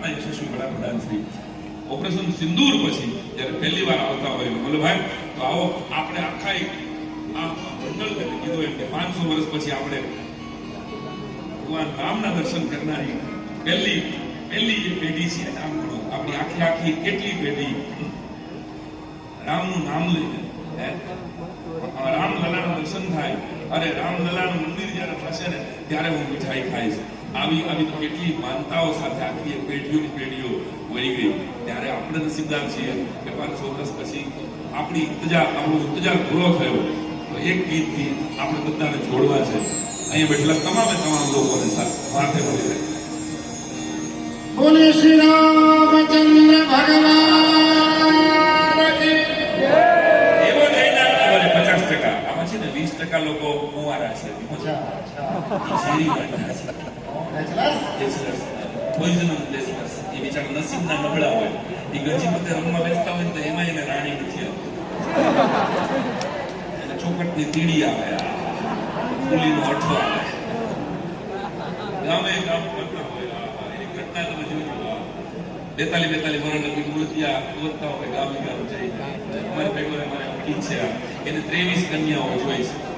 આપના યશસ્વી વડાપ્રધાન શ્રી ઓપરેશન સિંદૂર પછી જ્યારે પહેલી વાર આવતા હોય વલ્લભભાઈ તો આવો, આપણે આખા એક મંડળ કરીને કીધું એમ કે પાંચસો વર્ષ પછી આપણે ભગવાન રામના દર્શન કરનારી પહેલી પહેલી જે પેઢી છે આમ ગણો આપણી આખી આખી કેટલી પેઢી રામનું નામ લઈને? રામલલાના દર્શન થાય, અરે રામલલાનું મંદિર જ્યારે થશે ને, ત્યારે હું મીઠાઈ ખાઈશ આવી આવી તો કેટલી માનતાઓ સાથે આખી પેઢીઓની પેઢીઓ વળી ગઈ. ત્યારે આપણે નસીબદાર છીએ કે પાંચસો વર્ષ પછી આપણી ઇંતજાર આપણો ઇંતજાર પૂરો થયો. તો એક ગીતથી આપણે બધાને જોડવા છે. અહીંયા બેઠેલા તમામે તમામ લોકોને સાથે મળી બોલે શ્રી રામચંદ્ર એ બિચારા નસીબના નબળા હોય ગામે ગામ જઈ અમારે ભેગો અમારે છે. એને ત્રેવીસ કન્યાઓ જોઈ છે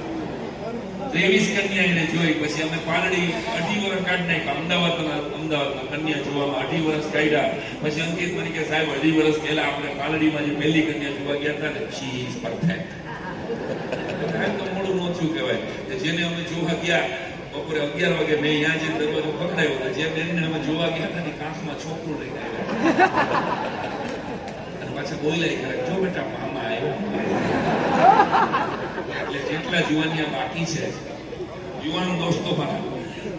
ત્રેવીસ કન્યા એને જોઈ, પછી અમે પાલડી અઢી વર્ષ કાઢી નાખ્યા. અમદાવાદમાં અમદાવાદમાં કન્યા જોવામાં અઢી વર્ષ કાઢ્યા. પછી અંકિત મને કે સાહેબ, અઢી વર્ષ પહેલા આપણે પાલડીમાં જે પહેલી કન્યા જોવા ગયા હતા ને શી પરફેક્ટ તો જેને અમે જોવા ગયા, બપોરે અગિયાર વાગે મેં અહીંયા પકડાયો હતો જે બેનને અમે જોવા ગયા હતા ને કાંખમાં છોકરું લઈને અને પાછા બોલ્યા જો બેટા, મામા આવ્યો. જેટલા જુવાનિયા બાકી છે. યુવાન દોસ્તો મારા,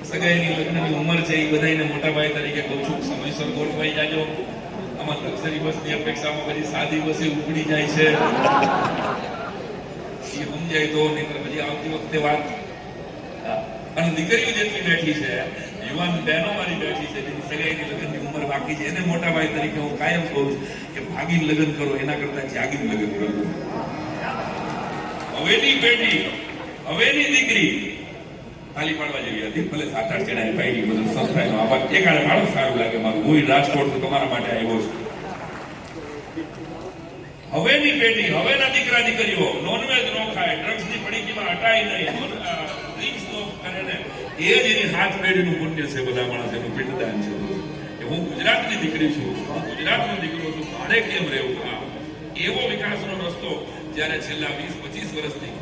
સગાઈની લગ્નની ઉંમર છે એ બધાને મોટા ભાઈ તરીકે કહું છું સમયસર ગોઠવાઈ જાજો. આમાં લક્ઝરી બસની અપેક્ષામાં બધી સાદી બસે ઉપડી જાય છે. એ સમજાય તો નહીં પછી આવતી વખતે વાત. અને દીકરીઓ જેટલી બેઠી છે, યુવાન બહેનો મારી બેઠી છે, જેની સગાઈની લગ્નની ઉંમર બાકી છે, એને મોટા ભાઈ તરીકે હું કાયમ કહું છું કે ભાગીને લગ્ન કરો, એના કરતા જાગીને લગ્ન કરો. હવેની પેઢી, હવેની દીકરી તાલી પાડવા જેવી હતી. ભલે સાત આઠ જણા પાડી બધું સંસ્થાનો આભાર. એ કારણે મારું સારું લાગે, મારું હું રાજકોટ તમારા માટે આવ્યો છું. હવેની પેઢી, હવેના દીકરા દીકરીઓ નોનવેજ નો ખાય ડ્રગ્સની પડીકીમાં હટાય નહીં ડ્રિંક્સ નો કરે ને, એ જ એની હાથ પેઢીનું પુણ્ય છે બધા માણસ, એનું પિંડદાન છે. કે હું ગુજરાતની દીકરી છું, હું ગુજરાતનો દીકરો છું, મારે કેમ રહેવું? એવો વિકાસનો રસ્તો જ્યારે છેલ્લા વીસ, પચીસ વર્ષથી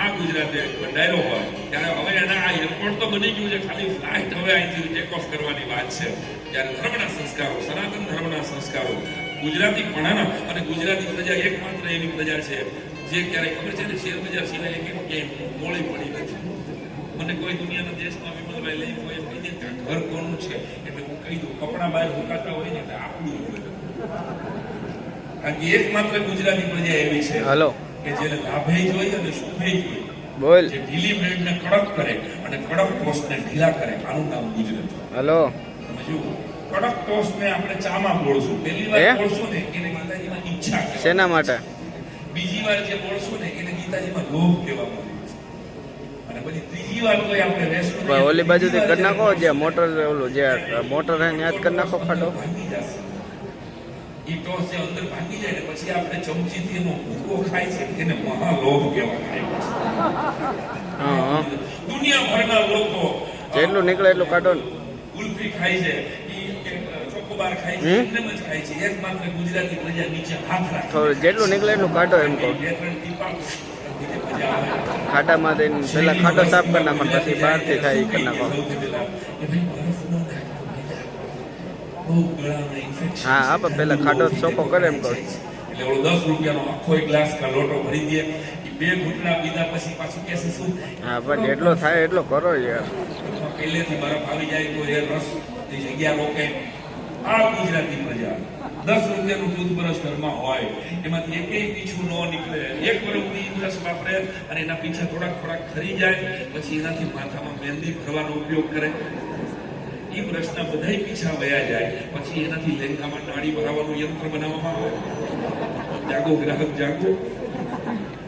આ ગુજરાતે બંધાયેલો હોય, ત્યારે હવે એના આ એરપોર્ટ તો બની ગયું છે, ખાલી ફ્લાઇટ હવે અહીંથી ટેક ઓફ કરવાની વાત છે. ત્યારે ધર્મના સંસ્કારો, સનાતન ધર્મના સંસ્કારો, ગુજરાતી ભણાના અને ગુજરાતી પ્રજા એકમાત્ર એવી પ્રજા છે, જે ક્યારેય ખબર છે ને, શેર બજાર સિવાય એક ક્યાંય મોળી પડી નથી. મને કોઈ દુનિયાના દેશમાં વિમલભાઈ લઈ કોઈ એમ કહી ઘર કોનું છે? એટલે હું કહી દઉં, કપડા બહાર મુકાતા હોય ને, એટલે આપણું હોય. કારણ કે એકમાત્ર ગુજરાતી પ્રજા એવી છે હલો. કે જેને લાભે જોઈએ અને શુભે જોઈએ બોલ. જે ઢીલી બ્રેડને કડક કરે અને કડક ટોસ્ટને ઢીલા કરે. આનું નામ ગુજરાત. હલો. તમે કડક ટોસ્ટને આપણે ચામાં બોળશું. પહેલી વાર બોળશું ને એને માતાજીમાં ઈચ્છા શેના માટે? બીજી વાર જે બોળશું ને એને ગીતાજીમાં લોભ કહેવામાં ઓલી બાજુથી કરી નાખો જે મોટર ઓલું જે મોટર હે જ કરી નાખો ખાડો જશે ટોસ જે અંદર ભાંગી જાય ને પછી આપણે ચમચીથી એનો ભૂકો ખાય છે એને મહાલોભ આવે દુનિયાભરના લોકો જેટલું નીકળે એટલું કાઢો ને. ગુલ્ફી ખાય છે ચોકોબાર ખાય છે એમ જ ખાય છે એકમાત્ર ગુજરાતી પ્રજા નીચે હાથ રાખે જેટલું નીકળે એટલું કાઢો એમ કહો. ખાટામાં દઈને પેલા ખાડો સાફ કરી નાખો ને પછી બહારથી એ કરી પહેલા નાખો હા હા પણ પેલા ખાડો ચોખ્ખો કરે એમ કહું એટલે ઓલો દસ રૂપિયાનો આખો એક ગ્લાસ કા લોટો ભરી દે. બે ઘૂંટડા પીધા પછી પાછું કહેશે શું? હા પણ એટલો થાય એટલો કરો યાર. પહેલેથી બરફ આવી જાય તો એ રસ એ જગ્યા રોકે. આ ગુજરાતી પ્રજા. દસ રૂપિયાનું ટૂથબ્રશ ઘરમાં હોય. એમાંથી એકેય પીછું ન નીકળે. એક વર્ષની બ્રશ વાપરે અને એના પીછા થોડાક થોડાક ખરી જાય. પછી એનાથી માથામાં મહેંદી ભરવાનો ઉપયોગ કરે. એ પ્રશ્ન બધાય પીછા વયા જાય. પછી એનાથી લેંઘામાં નાડી ભરાવાનું યંત્ર બનાવવામાં આવે. જાગો ગ્રાહક, જાગો.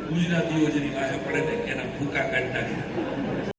ગુજરાતીઓ જેની વાહે પડે ને એના ભૂકા કાઢી નાખે